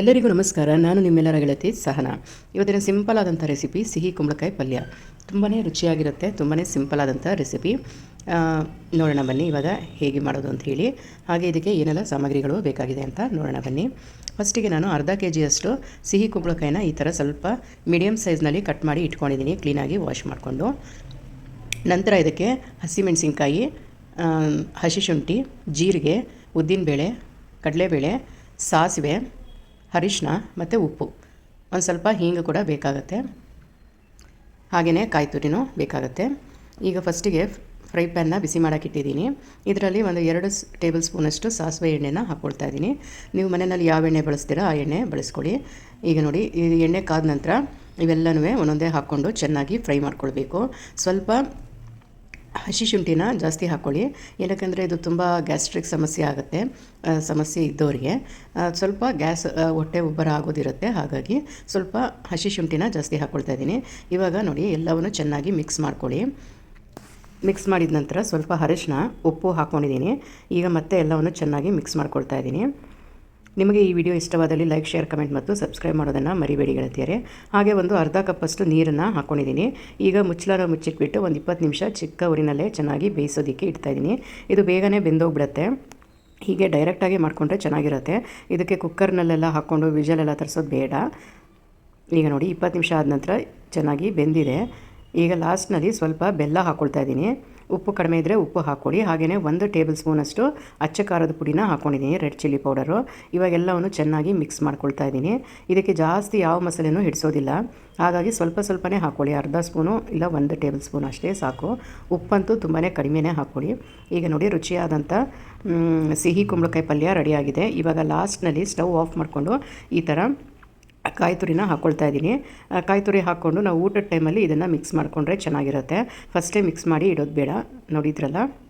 ಎಲ್ಲರಿಗೂ ನಮಸ್ಕಾರ. ನಾನು ನಿಮ್ಮೆಲ್ಲರ ಗೆಳತಿ ಸಹನ. ಇವತ್ತಿನ ಸಿಂಪಲ್ ಆದಂಥ ರೆಸಿಪಿ ಸಿಹಿ ಕುಂಬಳಕಾಯಿ ಪಲ್ಯ. ತುಂಬಾ ರುಚಿಯಾಗಿರುತ್ತೆ ತುಂಬಾ ಸಿಂಪಲ್ ಆದಂಥ ರೆಸಿಪಿ. ನೋಡೋಣ ಬನ್ನಿ ಇವಾಗ ಹೇಗೆ ಮಾಡೋದು ಅಂತ ಹೇಳಿ. ಹಾಗೆ ಇದಕ್ಕೆ ಏನೆಲ್ಲ ಸಾಮಗ್ರಿಗಳು ಬೇಕಾಗಿದೆ ಅಂತ ನೋಡೋಣ ಬನ್ನಿ. ಫಸ್ಟಿಗೆ ನಾನು ಅರ್ಧ ಕೆ ಜಿಯಷ್ಟು ಸಿಹಿ ಕುಂಬಳಕಾಯಿನ ಈ ಥರ ಸ್ವಲ್ಪ ಮೀಡಿಯಮ್ ಸೈಜ್ನಲ್ಲಿ ಕಟ್ ಮಾಡಿ ಇಟ್ಕೊಂಡಿದ್ದೀನಿ ಕ್ಲೀನಾಗಿ ವಾಶ್ ಮಾಡಿಕೊಂಡು. ನಂತರ ಇದಕ್ಕೆ ಹಸಿಮೆಣಸಿನ್ಕಾಯಿ ಹಸಿ ಶುಂಠಿ, ಜೀರಿಗೆ, ಉದ್ದಿನಬೇಳೆ, ಕಡಲೆಬೇಳೆ, ಸಾಸಿವೆ ಅರಿಶಿನ ಮತ್ತು ಉಪ್ಪು. ಒಂದು ಸ್ವಲ್ಪ ಹೀಂಗು ಕೂಡ ಬೇಕಾಗುತ್ತೆ. ಹಾಗೆಯೇ ಕಾಯಿ ತುರಿನೂ ಬೇಕಾಗುತ್ತೆ. ಈಗ ಫಸ್ಟಿಗೆ ಫ್ರೈ ಪ್ಯಾನ್ನ ಬಿಸಿ ಮಾಡೋಕ್ಕಿಟ್ಟಿದ್ದೀನಿ ಇದರಲ್ಲಿ ಒಂದು ಎರಡು ಟೇಬಲ್ ಸ್ಪೂನಷ್ಟು ಸಾಸಿವೆ ಎಣ್ಣೆನ ಹಾಕ್ಕೊಳ್ತಾ ಇದ್ದೀನಿ. ನೀವು ಮನೆಯಲ್ಲಿ ಯಾವ ಎಣ್ಣೆ ಬಳಸ್ತೀರೋ ಆ ಎಣ್ಣೆ ಬಳಸ್ಕೊಳ್ಳಿ. ಈಗ ನೋಡಿ, ಈ ಎಣ್ಣೆ ಕಾದ ನಂತರ ಇವೆಲ್ಲನೂ ಒಂದೊಂದೇ ಹಾಕ್ಕೊಂಡು ಚೆನ್ನಾಗಿ ಫ್ರೈ ಮಾಡ್ಕೊಳ್ಬೇಕು. ಸ್ವಲ್ಪ ಹಸಿ ಶುಂಠಿನ ಜಾಸ್ತಿ ಹಾಕ್ಕೊಳ್ಳಿ ಏನಕ್ಕೆಂದರೆ ಇದು ತುಂಬ ಗ್ಯಾಸ್ಟ್ರಿಕ್ ಸಮಸ್ಯೆ ಆಗುತ್ತೆ ಸಮಸ್ಯೆ ಇದ್ದವರಿಗೆ ಸ್ವಲ್ಪ ಗ್ಯಾಸ್ ಹೊಟ್ಟೆ ಉಬ್ಬರ ಆಗೋದಿರುತ್ತೆ. ಹಾಗಾಗಿ ಸ್ವಲ್ಪ ಹಸಿ ಶುಂಠಿನ ಜಾಸ್ತಿ ಹಾಕ್ಕೊಳ್ತಾ ಇದ್ದೀನಿ. ಇವಾಗ ನೋಡಿ, ಎಲ್ಲವನ್ನು ಚೆನ್ನಾಗಿ ಮಿಕ್ಸ್ ಮಾಡ್ಕೊಳ್ಳಿ. ಮಿಕ್ಸ್ ಮಾಡಿದ ನಂತರ ಸ್ವಲ್ಪ ಅರಿಶಿನ ಉಪ್ಪು ಹಾಕ್ಕೊಂಡಿದ್ದೀನಿ ಈಗ ಮತ್ತೆ ಎಲ್ಲವನ್ನು ಚೆನ್ನಾಗಿ ಮಿಕ್ಸ್ ಮಾಡ್ಕೊಳ್ತಾ ಇದ್ದೀನಿ. ನಿಮಗೆ ಈ ವಿಡಿಯೋ ಇಷ್ಟವಾದಲ್ಲಿ ಲೈಕ್, ಶೇರ್, ಕಮೆಂಟ್ ಮತ್ತು ಸಬ್ಸ್ಕ್ರೈಬ್ ಮಾಡೋದನ್ನು ಮರಿಬೇಡಿ ಗೆಳತಿಯರೆ. ಹಾಗೆ ಒಂದು ಅರ್ಧ ಕಪ್ಪಷ್ಟು ನೀರನ್ನು ಹಾಕ್ಕೊಂಡಿದ್ದೀನಿ ಈಗ ಮುಚ್ಚಲಾರ ಮುಚ್ಚಿಟ್ಬಿಟ್ಟು ಒಂದು ಇಪ್ಪತ್ತು ನಿಮಿಷ ಚಿಕ್ಕ ಊರಿನಲ್ಲೇ ಚೆನ್ನಾಗಿ ಬೇಯಿಸೋದಕ್ಕೆ ಇಡ್ತಾಯಿದ್ದೀನಿ ಇದು ಬೇಗನೆ ಬೆಂದೋಗ್ಬಿಡುತ್ತೆ. ಹೀಗೆ ಡೈರೆಕ್ಟಾಗಿ ಮಾಡಿಕೊಂಡ್ರೆ ಚೆನ್ನಾಗಿರುತ್ತೆ. ಇದಕ್ಕೆ ಕುಕ್ಕರ್ನಲ್ಲೆಲ್ಲ ಹಾಕ್ಕೊಂಡು ವಿಜಲೆಲ್ಲ ತರಿಸೋದು ಬೇಡ. ಈಗ ನೋಡಿ ಇಪ್ಪತ್ತು ನಿಮಿಷ ಆದ ನಂತರ ಚೆನ್ನಾಗಿ ಬೆಂದಿದೆ. ಈಗ ಲಾಸ್ಟ್ನಲ್ಲಿ ಸ್ವಲ್ಪ ಬೆಲ್ಲ ಹಾಕ್ಕೊಳ್ತಾ ಇದ್ದೀನಿ. ಉಪ್ಪು ಕಡಿಮೆ ಇದ್ದರೆ ಉಪ್ಪು ಹಾಕ್ಕೊಳ್ಳಿ. ಹಾಗೆಯೇ ಒಂದು ಟೇಬಲ್ ಸ್ಪೂನಷ್ಟು ಅಚ್ಚ ಖಾರದ ಪುಡಿನ ಹಾಕ್ಕೊಂಡಿದ್ದೀನಿ ರೆಡ್ ಚಿಲ್ಲಿ ಪೌಡರು. ಇವಾಗೆಲ್ಲವನ್ನು ಚೆನ್ನಾಗಿ ಮಿಕ್ಸ್ ಮಾಡ್ಕೊಳ್ತಾ ಇದ್ದೀನಿ. ಇದಕ್ಕೆ ಜಾಸ್ತಿ ಯಾವ ಮಸಾಲೆನೂ ಹಿಡಿಸೋದಿಲ್ಲ. ಹಾಗಾಗಿ ಸ್ವಲ್ಪ ಸ್ವಲ್ಪನೇ ಹಾಕ್ಕೊಳ್ಳಿ. ಅರ್ಧ ಸ್ಪೂನು ಇಲ್ಲ ಒಂದು ಟೇಬಲ್ ಸ್ಪೂನ್ ಅಷ್ಟೇ ಸಾಕು. ಉಪ್ಪಂತೂ ತುಂಬಾ ಕಡಿಮೆನೇ ಹಾಕ್ಕೊಳ್ಳಿ. ಈಗ ನೋಡಿ ರುಚಿಯಾದಂಥ ಸಿಹಿ ಕುಂಬಳಕಾಯಿ ಪಲ್ಯ ರೆಡಿಯಾಗಿದೆ ಇವಾಗ ಲಾಸ್ಟ್ನಲ್ಲಿ ಸ್ಟವ್ ಆಫ್ ಮಾಡಿಕೊಂಡು ಈ ಥರ ಕಾಯಿ ತುರಿನ ಹಾಕ್ಕೊಳ್ತಾ ಇದ್ದೀನಿ. ಕಾಯಿ ತುರಿ ಹಾಕ್ಕೊಂಡು ನಾವು ಊಟದ ಟೈಮಲ್ಲಿ ಇದನ್ನು ಮಿಕ್ಸ್ ಮಾಡಿಕೊಂಡ್ರೆ ಚೆನ್ನಾಗಿರುತ್ತೆ. ಫಸ್ಟೇ ಮಿಕ್ಸ್ ಮಾಡಿ ಇಡೋದು ಬೇಡ. ನೋಡಿದ್ರಲ್ಲ?